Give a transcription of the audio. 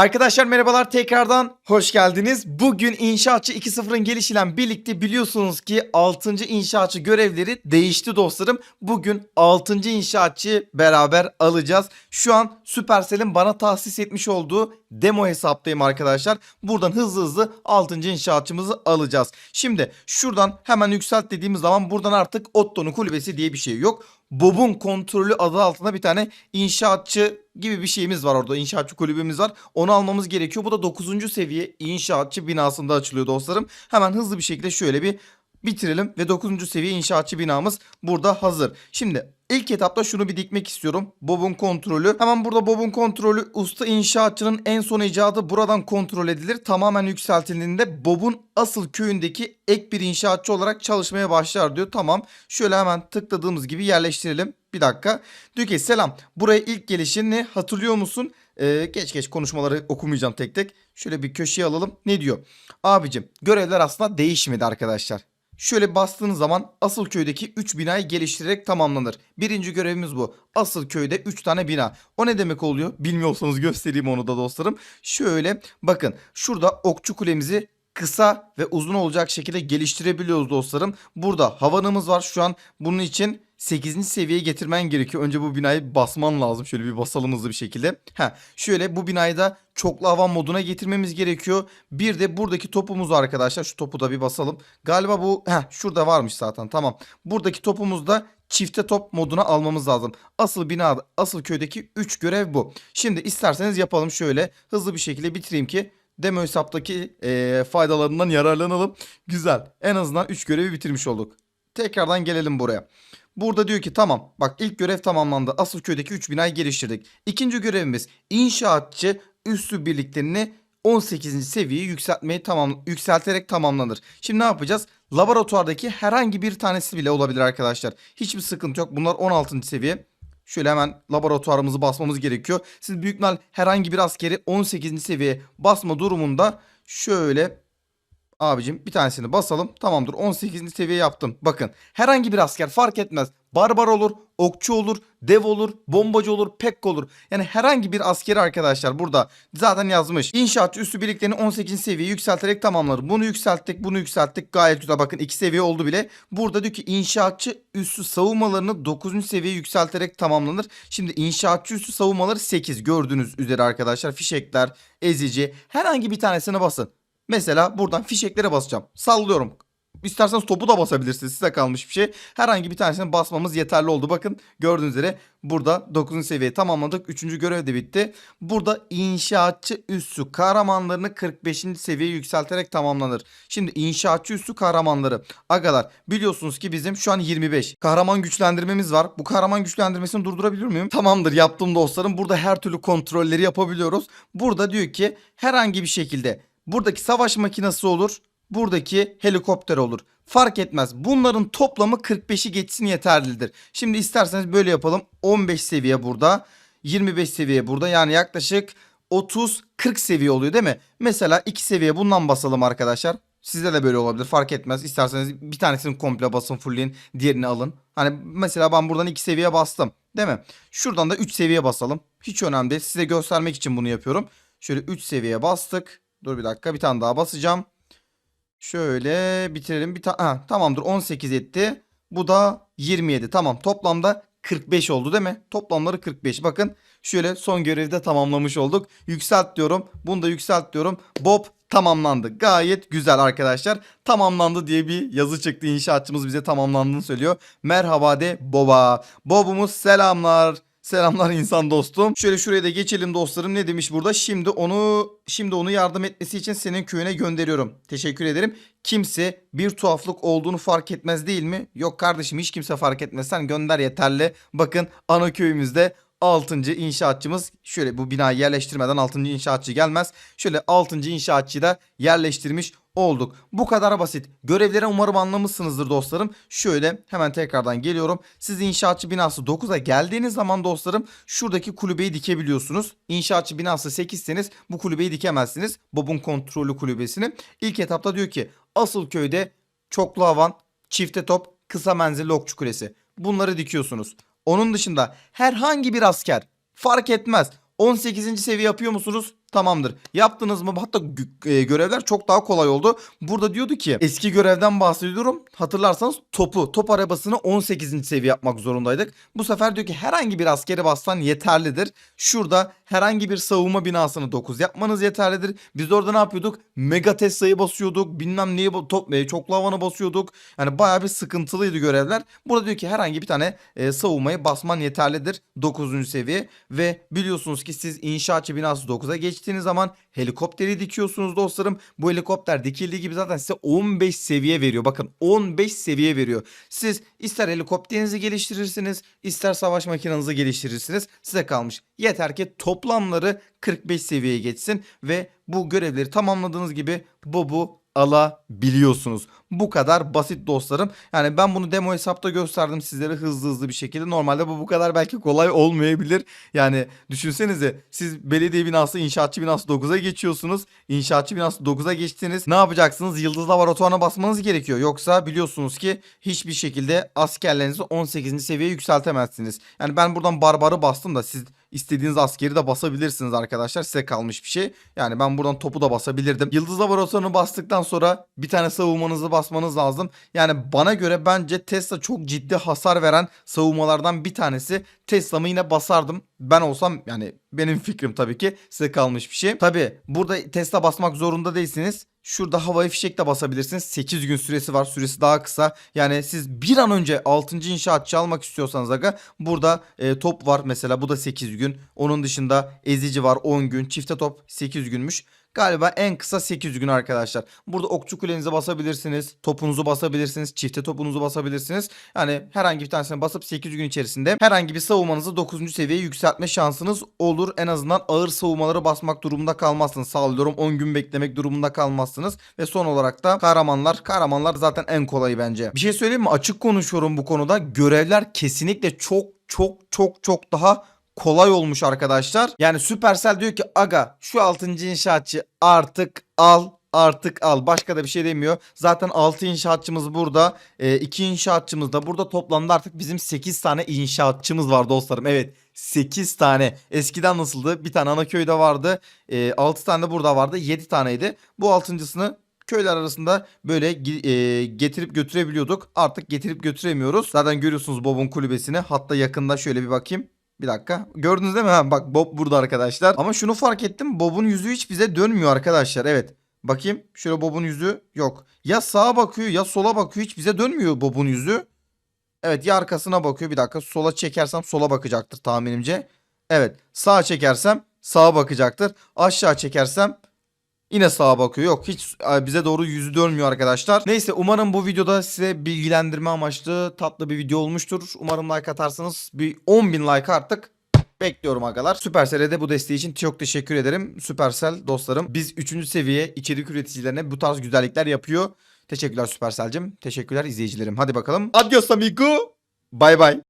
Arkadaşlar merhabalar tekrardan hoş geldiniz. Bugün İnşaatçı 2.0'ın gelişiyle birlikte biliyorsunuz ki 6. İnşaatçı görevleri değişti dostlarım. Bugün 6. İnşaatçı beraber alacağız. Şu an Supercell'in bana tahsis etmiş olduğu demo hesaptayım arkadaşlar. Buradan hızlı hızlı 6. İnşaatçımızı alacağız. Şimdi şuradan hemen yükselt dediğimiz zaman buradan artık Otto'nun kulübesi diye bir şey yok. Bob'un kontrolü adı altında bir tane inşaatçı gibi bir şeyimiz var orada. İnşaatçı kulübümüz var. Onu almamız gerekiyor. Bu da 9. seviye inşaatçı binasında açılıyor dostlarım. Hemen hızlı bir şekilde şöyle bir bitirelim ve 9. seviye inşaatçı binamız burada hazır. Şimdi ilk etapta şunu bir dikmek istiyorum. Bob'un kontrolü. Hemen burada Bob'un kontrolü usta inşaatçının en son icadı buradan kontrol edilir. Tamamen yükseltildiğinde Bob'un asıl köyündeki ek bir inşaatçı olarak çalışmaya başlar diyor. Tamam. Şöyle hemen tıkladığımız gibi yerleştirelim. Bir dakika. Diyor ki selam. Buraya ilk gelişini hatırlıyor musun? Ee, geç geç konuşmaları okumayacağım tek tek. Şöyle bir köşeye alalım. Ne diyor? Abicim görevler aslında değişmedi arkadaşlar. Şöyle bastığınız zaman asıl köydeki 3 binayı geliştirerek tamamlanır. Birinci görevimiz bu. Asıl köyde 3 tane bina. O ne demek oluyor? Bilmiyorsanız göstereyim onu da dostlarım. Şöyle bakın şurada okçu kulemizi kısa ve uzun olacak şekilde geliştirebiliyoruz dostlarım. Burada havanımız var şu an. Bunun için 8. seviyeye getirmen gerekiyor. Önce bu binayı basman lazım. Şöyle bir basalım hızlı bir şekilde. Ha, şöyle bu binayı da çoklu havan moduna getirmemiz gerekiyor. Bir de buradaki topumuz arkadaşlar. Şu topu da bir basalım. Galiba bu heh, şurada varmış zaten. Tamam. Buradaki topumuz da çifte top moduna almamız lazım. Asıl bina, asıl köydeki 3 görev bu. Şimdi isterseniz yapalım şöyle. Hızlı bir şekilde bitireyim ki demo hesaptaki eee, faydalarından yararlanalım. Güzel. En azından 3 görevi bitirmiş olduk. Tekrardan gelelim buraya. Burada diyor ki tamam bak ilk görev tamamlandı. Asıl köydeki 3 binayı geliştirdik. İkinci görevimiz inşaatçı üssü birliklerini 18. seviyeye yükseltmeyi tamam yükselterek tamamlanır. Şimdi ne yapacağız? Laboratuvardaki herhangi bir tanesi bile olabilir arkadaşlar. Hiçbir sıkıntı yok. Bunlar 16. seviye. Şöyle hemen laboratuvarımızı basmamız gerekiyor. Siz büyük herhangi bir askeri 18. seviyeye basma durumunda şöyle Abicim bir tanesini basalım. Tamamdır 18. seviye yaptım. Bakın herhangi bir asker fark etmez. Barbar olur, okçu olur, dev olur, bombacı olur, pek olur. Yani herhangi bir askeri arkadaşlar burada zaten yazmış. İnşaatçı üstü birliklerini 18. seviyeye yükselterek tamamlar. Bunu yükselttik, bunu yükselttik. Gayet güzel. Bakın 2 seviye oldu bile. Burada diyor ki inşaatçı üssü savunmalarını 9. seviyeye yükselterek tamamlanır. Şimdi inşaatçı üssü savunmaları 8 gördüğünüz üzere arkadaşlar. Fişekler, ezici herhangi bir tanesine basın. Mesela buradan fişeklere basacağım. Sallıyorum. İsterseniz topu da basabilirsiniz. Size kalmış bir şey. Herhangi bir tanesine basmamız yeterli oldu. Bakın gördüğünüz üzere burada 9. seviyeyi tamamladık. 3. görev de bitti. Burada inşaatçı üssü kahramanlarını 45. seviyeye yükselterek tamamlanır. Şimdi inşaatçı üssü kahramanları. Agalar biliyorsunuz ki bizim şu an 25. Kahraman güçlendirmemiz var. Bu kahraman güçlendirmesini durdurabilir muyum? Tamamdır yaptım dostlarım. Burada her türlü kontrolleri yapabiliyoruz. Burada diyor ki herhangi bir şekilde Buradaki savaş makinesi olur. Buradaki helikopter olur. Fark etmez. Bunların toplamı 45'i geçsin yeterlidir. Şimdi isterseniz böyle yapalım. 15 seviye burada. 25 seviye burada. Yani yaklaşık 30-40 seviye oluyor değil mi? Mesela 2 seviye bundan basalım arkadaşlar. Sizde de böyle olabilir fark etmez. İsterseniz bir tanesini komple basın fullleyin. Diğerini alın. Hani mesela ben buradan 2 seviye bastım. Değil mi? Şuradan da 3 seviye basalım. Hiç önemli değil. Size göstermek için bunu yapıyorum. Şöyle 3 seviye bastık. Dur bir dakika bir tane daha basacağım. Şöyle bitirelim. Bir ta tamamdır 18 etti. Bu da 27. Tamam toplamda 45 oldu değil mi? Toplamları 45. Bakın şöyle son görevi de tamamlamış olduk. Yükselt diyorum. Bunu da yükselt diyorum. Bob tamamlandı. Gayet güzel arkadaşlar. Tamamlandı diye bir yazı çıktı. İnşaatçımız bize tamamlandığını söylüyor. Merhaba de Bob'a. Bob'umuz selamlar. Selamlar insan dostum. Şöyle şuraya da geçelim dostlarım. Ne demiş burada? Şimdi onu şimdi onu yardım etmesi için senin köyüne gönderiyorum. Teşekkür ederim. Kimse bir tuhaflık olduğunu fark etmez değil mi? Yok kardeşim hiç kimse fark etmez. Sen gönder yeterli. Bakın ana köyümüzde 6. inşaatçımız şöyle bu binayı yerleştirmeden 6. inşaatçı gelmez. Şöyle 6. inşaatçıyı da yerleştirmiş olduk. Bu kadar basit. Görevlere umarım anlamışsınızdır dostlarım. Şöyle hemen tekrardan geliyorum. Siz inşaatçı binası 9'a geldiğiniz zaman dostlarım şuradaki kulübeyi dikebiliyorsunuz. İnşaatçı binası 8'seniz bu kulübeyi dikemezsiniz. Bob'un kontrolü kulübesini. İlk etapta diyor ki asıl köyde çoklu havan, çifte top, kısa menzilli okçu kulesi. Bunları dikiyorsunuz. Onun dışında herhangi bir asker fark etmez. 18. seviye yapıyor musunuz? Tamamdır. Yaptınız mı? Hatta e, görevler çok daha kolay oldu. Burada diyordu ki eski görevden bahsediyorum. Hatırlarsanız topu, top arabasını 18. seviye yapmak zorundaydık. Bu sefer diyor ki herhangi bir askeri bassan yeterlidir. Şurada herhangi bir savunma binasını 9 yapmanız yeterlidir. Biz orada ne yapıyorduk? Mega Tesla'yı basıyorduk. Bilmem neyi top e, çoklu havanı basıyorduk. Yani bayağı bir sıkıntılıydı görevler. Burada diyor ki herhangi bir tane e, savunmayı basman yeterlidir 9. seviye ve biliyorsunuz ki siz inşaatçı binası 9'a geçtiğiniz zaman helikopteri dikiyorsunuz dostlarım. Bu helikopter dikildiği gibi zaten size 15 seviye veriyor. Bakın 15 seviye veriyor. Siz ister helikopterinizi geliştirirsiniz, ister savaş makinenizi geliştirirsiniz. Size kalmış. Yeter ki toplamları 45 seviyeye geçsin ve bu görevleri tamamladığınız gibi Bob'u alabiliyorsunuz. Bu kadar basit dostlarım. Yani ben bunu demo hesapta gösterdim sizlere hızlı hızlı bir şekilde. Normalde bu bu kadar belki kolay olmayabilir. Yani düşünsenize siz belediye binası, inşaatçı binası 9'a geçiyorsunuz. İnşaatçı binası 9'a geçtiniz. Ne yapacaksınız? Yıldız laboratuvarına basmanız gerekiyor. Yoksa biliyorsunuz ki hiçbir şekilde askerlerinizi 18. seviyeye yükseltemezsiniz. Yani ben buradan barbarı bastım da siz istediğiniz askeri de basabilirsiniz arkadaşlar. Size kalmış bir şey. Yani ben buradan topu da basabilirdim. Yıldız laboratuvarını bastıktan sonra bir tane savunmanızı basmanız lazım. Yani bana göre bence Tesla çok ciddi hasar veren savunmalardan bir tanesi. Tesla'mı yine basardım. Ben olsam yani benim fikrim tabii ki size kalmış bir şey. Tabii burada Tesla basmak zorunda değilsiniz. Şurada havai fişek de basabilirsiniz. 8 gün süresi var. Süresi daha kısa. Yani siz bir an önce 6. inşaatçı almak istiyorsanız aga burada e, top var mesela bu da 8 gün. Onun dışında ezici var 10 gün. Çifte top 8 günmüş. Galiba en kısa 8 gün arkadaşlar. Burada okçu kulenize basabilirsiniz. Topunuzu basabilirsiniz. Çifte topunuzu basabilirsiniz. Yani herhangi bir tanesine basıp 8 gün içerisinde herhangi bir savunmanızı 9. seviyeye yükseltme şansınız olur. En azından ağır savunmaları basmak durumunda kalmazsınız. Sağlıyorum 10 gün beklemek durumunda kalmazsınız. Ve son olarak da kahramanlar. Kahramanlar zaten en kolayı bence. Bir şey söyleyeyim mi? Açık konuşuyorum bu konuda. Görevler kesinlikle çok çok çok çok daha kolay olmuş arkadaşlar. Yani Supercell diyor ki aga şu 6. inşaatçı artık al artık al. Başka da bir şey demiyor. Zaten 6 inşaatçımız burada. 2 inşaatçımız da burada. Toplamda artık bizim 8 tane inşaatçımız var dostlarım. Evet 8 tane. Eskiden nasıldı? Bir tane Anaköy'de vardı. 6 tane de burada vardı. 7 taneydi. Bu altıncısını köyler arasında böyle e, getirip götürebiliyorduk. Artık getirip götüremiyoruz. Zaten görüyorsunuz Bob'un kulübesini. Hatta yakında şöyle bir bakayım. Bir dakika. Gördünüz değil mi? Ha, bak Bob burada arkadaşlar. Ama şunu fark ettim. Bob'un yüzü hiç bize dönmüyor arkadaşlar. Evet. Bakayım. Şöyle Bob'un yüzü yok. Ya sağa bakıyor ya sola bakıyor. Hiç bize dönmüyor Bob'un yüzü. Evet ya arkasına bakıyor. Bir dakika. Sola çekersem sola bakacaktır tahminimce. Evet. Sağa çekersem sağa bakacaktır. Aşağı çekersem Yine sağa bakıyor. Yok hiç e, bize doğru yüzü dönmüyor arkadaşlar. Neyse umarım bu videoda size bilgilendirme amaçlı tatlı bir video olmuştur. Umarım like atarsanız bir 10.000 like artık Bekliyorum agalar. Supercell'e de bu desteği için çok teşekkür ederim. Supercell dostlarım. Biz 3. seviye içerik üreticilerine bu tarz güzellikler yapıyor. Teşekkürler Supercell'cim. Teşekkürler izleyicilerim. Hadi bakalım. Adios amigo. Bay bay.